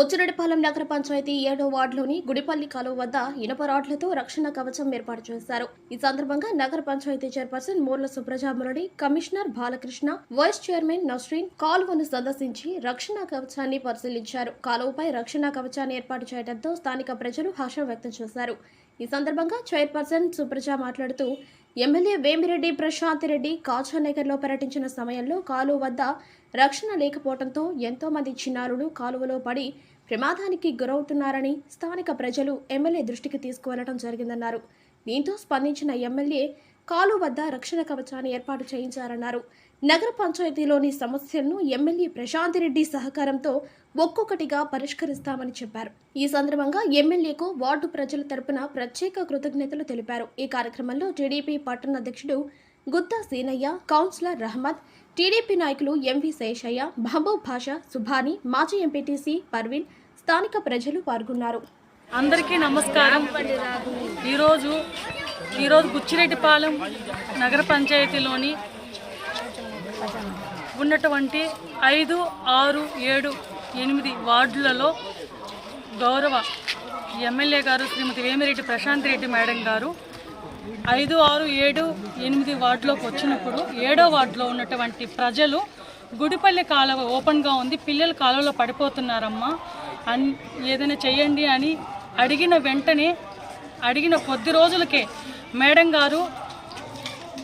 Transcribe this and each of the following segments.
బుచ్చిరెడ్డిపాలెం నగర పంచాయతీ ఏడో వార్డులోని గుడిపల్లి కాలువ వద్ద ఇనుప రాడ్లతో రక్షణ కవచం ఏర్పాటు చేశారు. ఈ సందర్భంగా నగర panchayat chairperson మూర్ల సుబ్రజామురడి commissioner Balakrishna vice chairman Nasreen కాలువను సందర్శించి రక్షణ కవచాన్ని పరిశీలించారు. కాలువపై రక్షణ కవచాన్ని ఏర్పాటు చేయడంతో స్థానిక ప్రజలు హర్షం వ్యక్తం చేశారు. ఈ సందర్భంగా చైర్పర్సన్ సుప్రజ మాట్లాడుతూ ఎమ్మెల్యే వేమిరెడ్డి ప్రశాంత్ రెడ్డి కాచానగర్లో పర్యటించిన సమయంలో కాలువ వద్ద రక్షణ లేకపోవడంతో ఎంతోమంది చిన్నారులు కాలువలో పడి ప్రమాదానికి గురవుతున్నారని స్థానిక ప్రజలు ఎమ్మెల్యే దృష్టికి తీసుకువెళ్ళడం జరిగిందన్నారు. దీంతో స్పందించిన ఎమ్మెల్యే కాలువ వద్ద రక్షణ కవచాన్ని ఏర్పాటు చేయించారన్నారు. నగర పంచాయతీలోని సమస్యలను ఎమ్మెల్యే ప్రశాంత్ రెడ్డి సహకారంతో ఒక్కొక్కటిగా పరిష్కరిస్తామని చెప్పారు. ఈ సందర్భంగా ఎమ్మెల్యేకు వార్డు ప్రజల తరపున ప్రత్యేక కృతజ్ఞతలు తెలిపారు. ఈ కార్యక్రమంలో టీడీపీ పట్టణ అధ్యక్షుడు గుత్తా సీనయ్య కౌన్సిలర్ రహమద్ టీడీపీ నాయకులు ఎంవి శేషయ్య మహబూబ్ భాషా సుభాని మాజీ ఎంపీటీసీ పర్వీన్ స్థానిక ప్రజలు పాల్గొన్నారు. అందరికీ నమస్కారం. ఈరోజు ఈరోజు బుచ్చిరెడ్డిపాలెం నగర పంచాయతీలోని ఉన్నటువంటి ఐదు ఆరు ఏడు ఎనిమిది వార్డులలో గౌరవ ఎమ్మెల్యే గారు శ్రీమతి వేమిరెడ్డి ప్రశాంత్ రెడ్డి మేడం గారు ఐదు ఆరు ఏడు ఎనిమిది వార్డులోకి వచ్చినప్పుడు ఏడో వార్డులో ఉన్నటువంటి ప్రజలు గుడిపల్లి కాలువ ఓపెన్గా ఉంది. పిల్లలు కాలువలో పడిపోతున్నారమ్మా. అన్ ఏదైనా చెయ్యండి అని అడిగిన వెంటనే అడిగిన కొద్ది రోజులకే మేడం గారు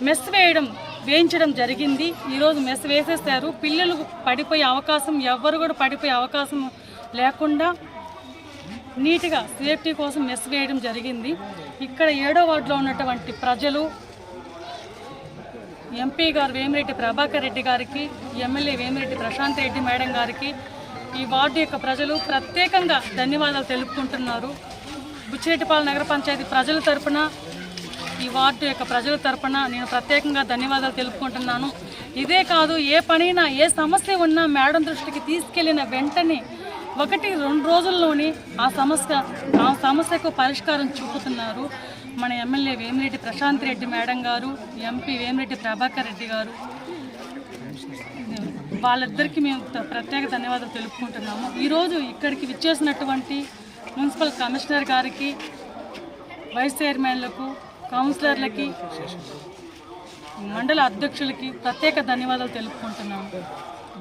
మెస్ వేయడం వేయించడం జరిగింది. ఈరోజు మెస్ వేసేస్తారు పిల్లలు పడిపోయే అవకాశం ఎవ్వరు కూడా పడిపోయే అవకాశం లేకుండా నీట్గా సేఫ్టీ కోసం మెస్ వేయడం జరిగింది. ఇక్కడ ఏడో వార్డులో ఉన్నటువంటి ప్రజలు ఎంపీ గారు వేమిరెడ్డి ప్రభాకర్ రెడ్డి గారికి ఎమ్మెల్యే వేమిరెడ్డి ప్రశాంత్ రెడ్డి మేడం గారికి ఈ వార్డు యొక్క ప్రజలు ప్రత్యేకంగా ధన్యవాదాలు తెలుపుకుంటున్నారు. బుచ్చిరెడ్డిపాలెం నగర పంచాయతీ ప్రజల తరపున ఈ వార్డు యొక్క ప్రజల తరపున నేను ప్రత్యేకంగా ధన్యవాదాలు తెలుపుకుంటున్నాను. ఇదే కాదు ఏ పనైనా ఏ సమస్య ఉన్నా మేడం దృష్టికి తీసుకెళ్ళిన వెంటనే ఒకటి రెండు రోజుల్లోనే ఆ సమస్య ఆ సమస్యకు పరిష్కారం చూపుతున్నారు. మన ఎమ్మెల్యే వేమిరెడ్డి ప్రశాంత్ రెడ్డి మేడం గారు ఎంపీ వేమిరెడ్డి ప్రభాకర్ రెడ్డి గారు. వాళ్ళిద్దరికీ మేము ప్రత్యేక ధన్యవాదాలు తెలుపుకుంటున్నాము. ఈరోజు ఇక్కడికి విచ్చేసినటువంటి మున్సిపల్ కమిషనర్ గారికి వైస్ చైర్మన్లకు కౌన్సిలర్లకి మండల అధ్యక్షులకి ప్రత్యేక ధన్యవాదాలు తెలుపుకుంటున్నాము